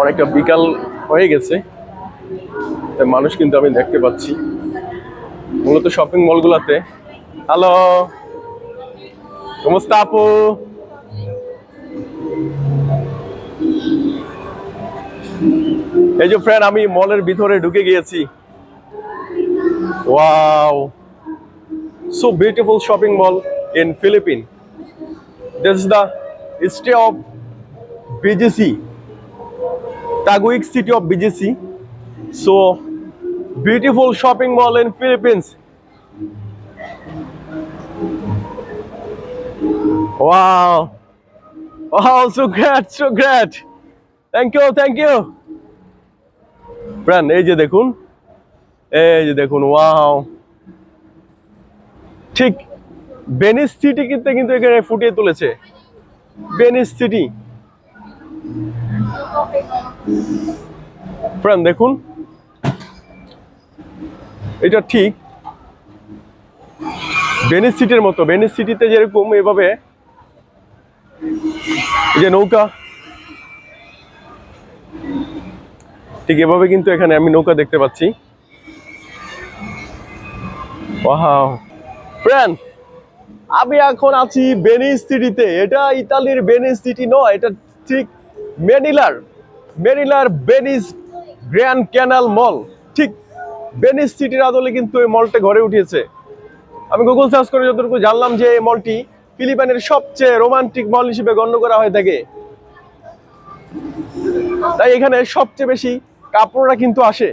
অনেকটা বিকাল হয়ে গেছে। মানুষ কিন্তু আমি দেখতে পাচ্ছি। মূলত শপিং মলগুলোতে হ্যালো কমস্তা আপু? এই যে ফ্রেন্ড আমি মলের ভিতরে ঢুকে গিয়েছি। Wow beautiful shopping mall in Philippines. This is the history of BGC, Taguig city of BGC. So beautiful shopping mall in Philippines. Wow. Wow, so great, so great. Thank you, thank you. Friend, এই যে দেখুন এই যে দেখুন wow ঠিক বেনিস city কিন্তু এখানে ফুটিয়ে তুলেছে বেনিস সিটি ফ্রেন্ড দেখুন। এটা ঠিক বেনিস সিটির মতো। বেনিস সিটিতে যেরকম এভাবে যে নৌকা, ঠিক এভাবে কিন্তু এখানে আমি নৌকা দেখতে পাচ্ছি। ফ্রেন্ড আমি এখন আছি বেনিস সিটিতে এটা ইতালির বেনিস সিটি নয়, এটা ঠিক মেনিলার মেনিলার বেনিস গ্র্যান্ড ক্যানাল মল। ঠিক বেনিস সিটির আদলে কিন্তু এই মলটা গড়ে উঠেছে আমি গুগল সার্চ করে যতটুকু জানলাম যে এই মলটি ফিলিপাইনের সবচেয়ে রোমান্টিক মল হিসেবে গণ্য করা হয়ে থাকে তাই এখানে সবচেয়ে বেশি কাপড়রা কিন্তু আসে।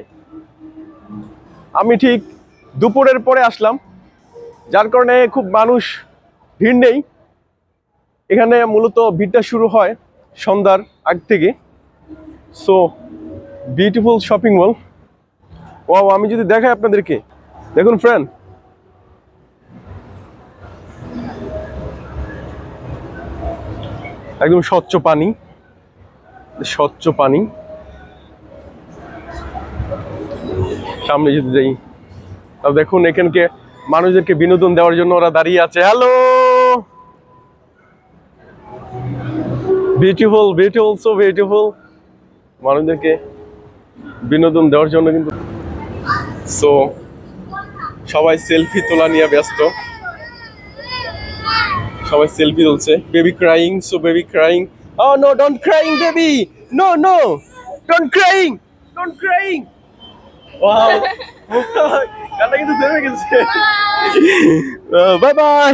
আমি ঠিক দুপুরের পরে আসলাম, যার কারণে খুব মানুষ ভিড় নেই। এখানে মূলত ভিড়টা শুরু হয় সন্ধ্যার আগ থেকে। সো বিউটিফুল শপিং মল ও আমি যদি দেখাই আপনাদেরকে, দেখুন ফ্রেন্ড একদম স্বচ্ছ পানি। স্বচ্ছ পানি। সামনে যদি যাই দেখুন এখানকে মানুষদেরকে বিনোদন দেওয়ার জন্য ওরা দাঁড়িয়ে আছে। Hello beautiful beautiful so beautiful মানুষদেরকে বিনোদন দেওয়ার জন্য কিন্তু সো সবাই সেলফি তোলা নিয়ে ব্যস্ত। সবাই সেলফি তুলছে। Baby crying so baby crying oh no don't crying baby no no don't crying don't crying wow কান্না কিন্তু থেমে গেছে। Bye bye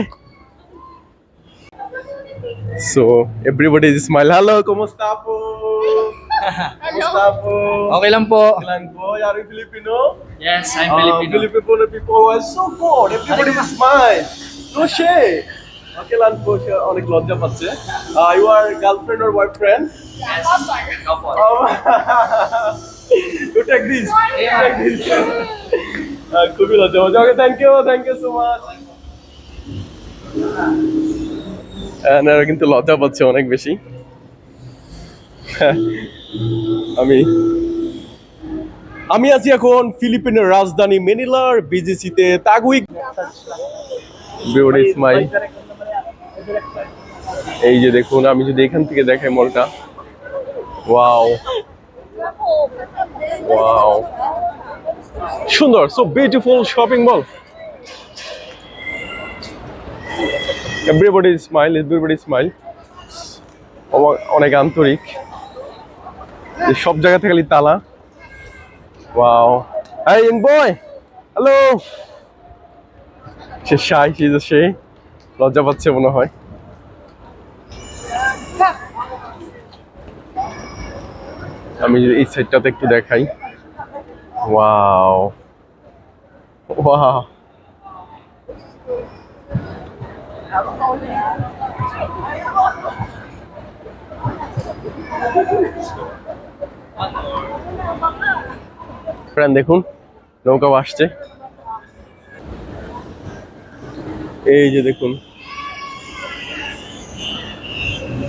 So everybody is smile. Hello, kumusta po? Kumusta po? Okay lang po. Kailan po? Yari Filipino? Yes, I'm Ah, Filipino. Filipino people are so good. Everybody is smile. No shade. Okay lang po siya. অনেক লজ্জা পাচ্ছে। Uh, you are girlfriend or boyfriend? Yes. Couple. Oh. you take this. You take this. Uh, খুবই লজ্জা। Okay, thank you. Thank you so much. এনারা কিন্তু লজ্জা পাচ্ছে অনেক বেশি। আমি আমি আছি এখন ফিলিপিনের রাজধানী মেনিলার বিজিসিতে বিউটি স্মাইল এই যে দেখুন আমি যদি এখান থেকে দেখাই মলটা। ওয়াও ওয়াও সুন্দর so beautiful shopping mall everybody smile everybody smile অনেক আন্তরিক। সব জায়গা থেকে খালি তালা। ওয়াও হাই ইন বয় হ্যালো সে সাই সে যে সে লজ্জা পাচ্ছে মনে হয়। আমি এই সাইডটাতে একটু দেখাই। ওয়াও ওয়াও ফ্রেন্ড দেখুন নৌকাও আসছে এই যে দেখুন,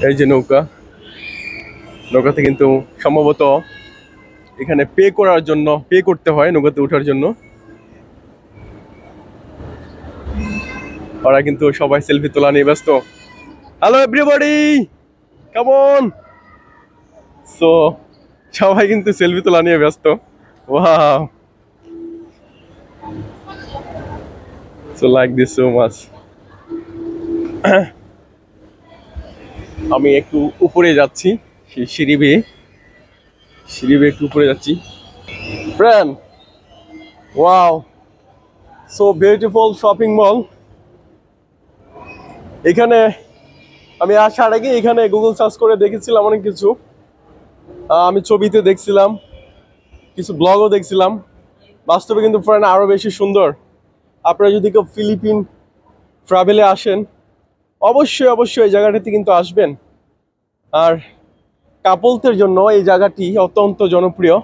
এই যে নৌকা। নৌকাতে কিন্তু সম্ভবত এখানে পে করার জন্য, পে করতে হয় নৌকাতে ওঠার জন্য। ওরা কিন্তু সবাই সেলফি তোলা নিয়ে ব্যস্ত। হ্যালো এভরিবডি কেমন সো সবাই কিন্তু সেলফি তোলা নিয়ে ব্যস্ত। Wow like this so much আমি একটু উপরে যাচ্ছি সিঁড়ি বেয়ে। সিঁড়ি বেয়ে একটু উপরে যাচ্ছি। Friend wow so beautiful shopping mall এখানে আমি আসার আগে এখানে গুগল সার্চ করে দেখেছিলাম অনেক কিছু। আমি ছবিতে দেখছিলাম, কিছু ব্লগও দেখছিলাম। বাস্তবে কিন্তু ফ্রেন্ড আরও বেশি সুন্দর। আপনারা যদি কেউ ফিলিপিন ট্রাভেলে আসেন, অবশ্যই অবশ্যই এই জায়গাটিতে কিন্তু আসবেন। আর কাপলদের জন্য এই জায়গাটি অত্যন্ত জনপ্রিয়।